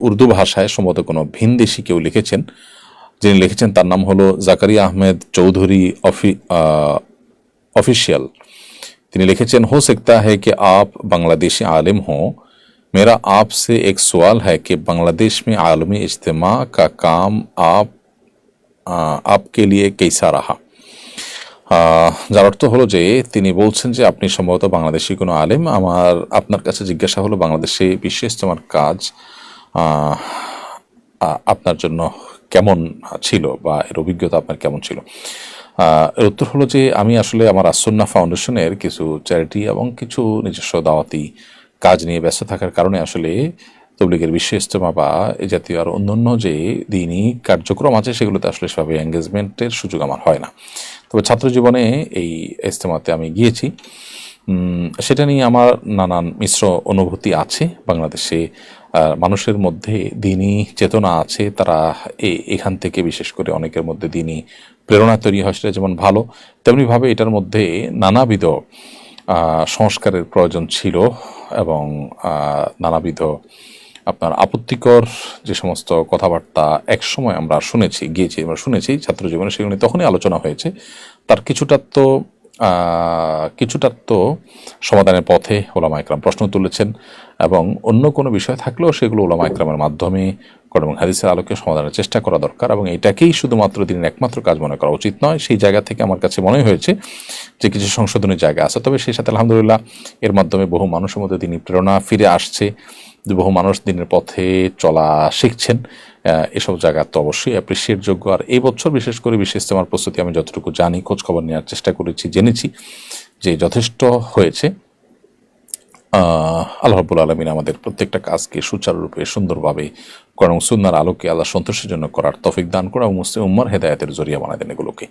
উর্দু ভাষায় সম্ভবত কোনো ভিনদেশি কেউ লিখেছেন যিনি লিখেছেন তার নাম হলো জাকারিয়া আহমেদ চৌধুরী অফি ऑफिशियल তিনি লিখেছেন हो सकता है कि आप बांग्लादेशी आलिम हों मेरा आपसे एक सवाल है कि बांग्लादेश में आलमी इज्तिमा का काम आप आ, आपके लिए कैसा रहा আহ, যার অর্থ হলো যে তিনি বলছেন যে আপনি সম্ভবত বাংলাদেশি কোনো আলেম আমার আপনার কাছে জিজ্ঞাসা হলো বাংলাদেশে বিশ্ব ইজতেমার কাজ আহ, আহ, আপনার জন্য কেমন ছিল বা এর অভিজ্ঞতা আপনার কেমন ছিল? এর উত্তর হলো যে আমি আসলে আমার আসন্না ফাউন্ডেশনের কিছু চ্যারিটি এবং কিছু নিজস্ব দাওয়াতি কাজ নিয়ে ব্যস্ত থাকার কারণে আসলে তবলিগের বিশ্ব ইজতেমা বা এ জাতীয় আর অন্যান্য যে দিনই কার্যক্রম আছে সেগুলোতে আসলে সেভাবে এঙ্গেজমেন্টের সুযোগ আমার হয় না। তবে ছাত্র জীবনে এই ইজতেমাতে আমি গিয়েছি। সেটা নিয়ে আমার নানান মিশ্র অনুভূতি আছে বাংলাদেশে। মানুষের মধ্যে দিনই চেতনা আছে, তারা এখান থেকে বিশেষ করে অনেকের মধ্যে দিনই প্রেরণা তৈরি হয়, সেটা যেমন ভালো, তেমনিভাবে এটার মধ্যে নানাবিধ সংস্কারের প্রয়োজন ছিল এবং নানাবিধ আপনার আপত্তিকর যে সমস্ত কথাবার্তা একসময় আমরা শুনেছি, গিয়েছি, আমরা শুনেছি ছাত্র জীবনে সেগুলো তখনই আলোচনা হয়েছে। তার কিছুটা তো কিছুটা তো সমাধানের পথে ওলামা একরাম প্রশ্ন তুলেছেন এবং অন্য কোনো বিষয় থাকলেও সেগুলো ওলামা একরামের মাধ্যমে এবং হাদিসের আলোকে সমাধানের চেষ্টা করা দরকার এবং এটাকেই শুধুমাত্র দিনের একমাত্র কাজ মনে করা উচিত নয়। সেই জায়গা থেকে আমার কাছে মনে হয়েছে যে কিছু সংশোধনের জায়গা আছে। তবে সেই সাথে আলহামদুলিল্লাহ এর মাধ্যমে বহু মানুষের মধ্যে তিনি প্রেরণা ফিরে আসছে বহু মানুষ দিনের পথে চলা শিখছেন। এসব জায়গা তো অবশ্যই অ্যাপ্রিসিয়েট যোগ্য। আর এই বছর বিশেষ করে বিশেষ ইস্তেমার প্রস্তুতি আমি যতটুকু জানি খোঁজ খবর নেওয়ার চেষ্টা করেছি, জেনেছি যে যথেষ্ট হয়েছে। আল্লাহবুল আলমিন আমাদের প্রত্যেকটা কাজকে সুচারুরূপে, সুন্দরভাবে করং সুন্নার আলোকে আল্লাহ সন্তোষের জন্য করার তফিক দান করা মুসলিম উম্মার হেদায়তের জরিয়া বানায় দেন এগুলোকে।